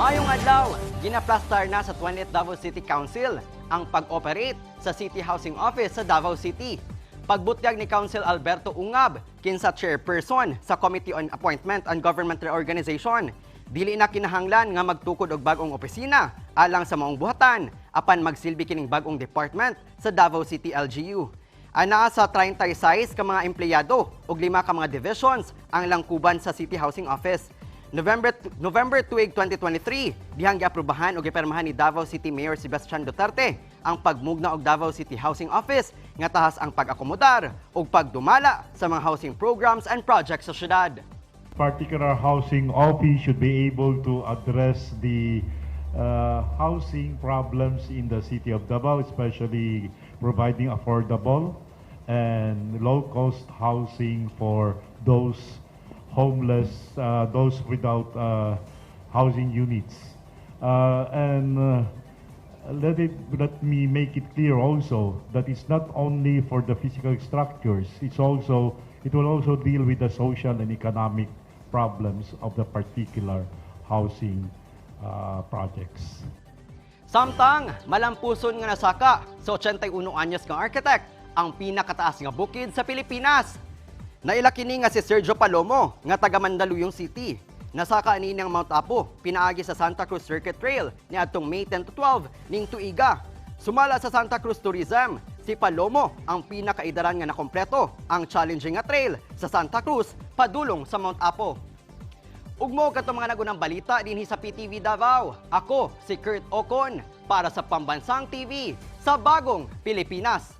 Mayong adlaw, ginaplastar na sa 20th Davao City Council ang pag-operate sa City Housing Office sa Davao City. Pagbutyag ni Council Alberto Ungab, kinsa chairperson sa Committee on Appointment and Government Reorganization, dili na kinahanglan nga magtukod og bagong opisina alang sa maong buhatan apan magsilbi kining bagong department sa Davao City LGU. Ana sa 36 ka mga empleyado ug lima ka mga divisions ang langkuban sa City Housing Office. November November 2, 2023, dihang giaprubahan o gipermahan ni Davao City Mayor Sebastian Duterte ang pagmugna og Davao City Housing Office nga tahas ang pag-akomodar ug pagdumala sa mga housing programs and projects sa syudad. particular housing office should be able to address the uh, housing problems in the city of Davao, especially providing affordable and low-cost housing for those homeless, uh, those without uh, housing units. Uh, and uh, let it let me make it clear also that it's not only for the physical structures it's also it will also deal with the social and economic problems of the particular housing uh, projects Samtang malampuson nga nasaka sa 81 anyos nga architect ang pinakataas nga bukid sa Pilipinas. Naila kini nga si Sergio Palomo nga taga Mandaluyong City. Nasaka ni ng Mount Apo, pinaagi sa Santa Cruz Circuit Trail ni adtong May 10 to 12 ning tuiga. Sumala sa Santa Cruz Tourism, si Palomo ang pinakaidaran nga nakompleto ang challenging nga trail sa Santa Cruz padulong sa Mount Apo. Ugmo kato mga nagunang balita dinhi sa PTV Davao. Ako si Kurt Ocon para sa Pambansang TV sa Bagong Pilipinas.